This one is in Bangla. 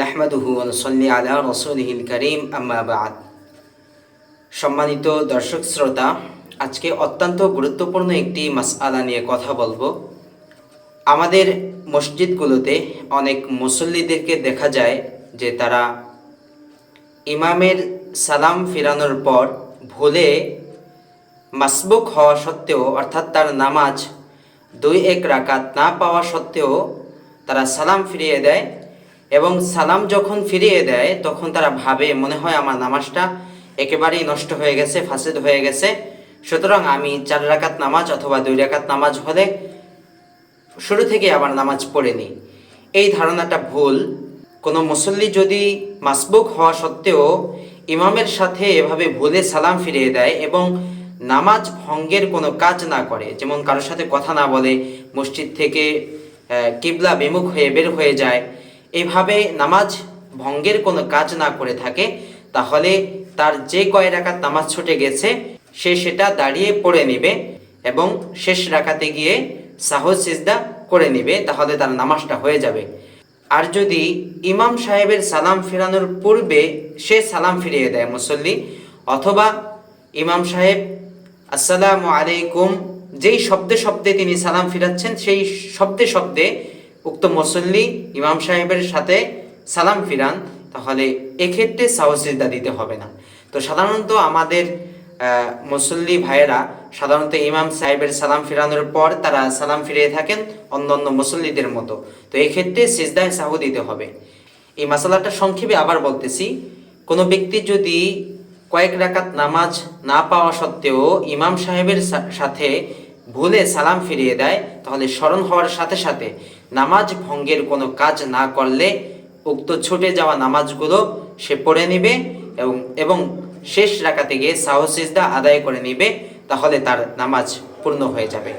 নাহমাদুহু সল্লি আলা রসুলহিল করিম, আম্মা বাদ। সম্মানিত দর্শক শ্রোতা, আজকে অত্যন্ত গুরুত্বপূর্ণ একটি মাসআলা নিয়ে কথা বলব। আমাদের মসজিদগুলোতে অনেক মুসল্লিদেরকে দেখা যায় যে তারা ইমামের সালাম ফিরানোর পর ভুলে মাসবুক হওয়া সত্ত্বেও, অর্থাৎ তার নামাজ দুই এক রাকাত না পাওয়া সত্ত্বেও তারা সালাম ফিরিয়ে দেয়। এবং সালাম যখন ফিরিয়ে দেয়, তখন তারা ভাবে, মনে হয় আমার নামাজটা একেবারেই নষ্ট হয়ে গেছে, ফাসেদ হয়ে গেছে। সুতরাং আমি চার রাকাত নামাজ অথবা দুই রাকাত নামাজ হলে শুরু থেকে আবার নামাজ পড়ে নিই। এই ধারণাটা ভুল। কোনো মুসল্লি যদি মাসবুক হওয়া সত্ত্বেও ইমামের সাথে এভাবে ভুলে সালাম ফিরিয়ে দেয় এবং নামাজ ভঙ্গের কোনো কাজ না করে, যেমন কারোর সাথে কথা না বলে, মসজিদ থেকে কিবলা বিমুখ হয়ে বের হয়ে যায় এইভাবে নামাজ ভঙ্গের কোনো কাজ না করে থাকে, তাহলে তার যে কয় রাকাত নামাজ ছুটে গেছে, সে সেটা দাঁড়িয়ে পড়ে নেবে এবং শেষ রাখাতে গিয়ে সাহস, সিজদা করে নেবে, তাহলে তার নামাজটা হয়ে যাবে। আর যদি ইমাম সাহেবের সালাম ফেরানোর পূর্বে সে সালাম ফিরিয়ে দেয় মুসল্লি, অথবা ইমাম সাহেব, আসসালামু আলাইকুম, যেই শব্দে শব্দে তিনি সালাম ফিরাচ্ছেন, সেই শব্দে শব্দে উক্ত মুসল্লি ইমাম সাহেবের সাথে সালাম ফিরান, তাহলে এক্ষেত্রে সাহসিদা দিতে হবে না। তো সাধারণত আমাদের মুসল্লি ভাইয়েরা সাধারণত ইমাম সাহেবের সালাম ফিরানোর পর তারা সালাম ফিরিয়ে থাকেন অন্য অন্য মুসল্লিদের মতো। তো এক্ষেত্রে ক্ষেত্রে সিজদায় সাহু দিতে হবে। এই মশালাটা সংক্ষেপে আবার বলতেছি, কোনো ব্যক্তি যদি কয়েক রাকাত নামাজ না পাওয়া সত্ত্বেও ইমাম সাহেবের সাথে ভুলে সালাম ফিরিয়ে দেয়, তাহলে স্মরণ হওয়ার সাথে সাথে নামাজ ভঙ্গের কোনো কাজ না করলে উক্ত ছুটে যাওয়া নামাজগুলো সে পড়ে নিবে এবং এবং শেষ রাখাতে গিয়ে সাহসিজদা আদায় করে নিবে, তাহলে তার নামাজ পূর্ণ হয়ে যাবে।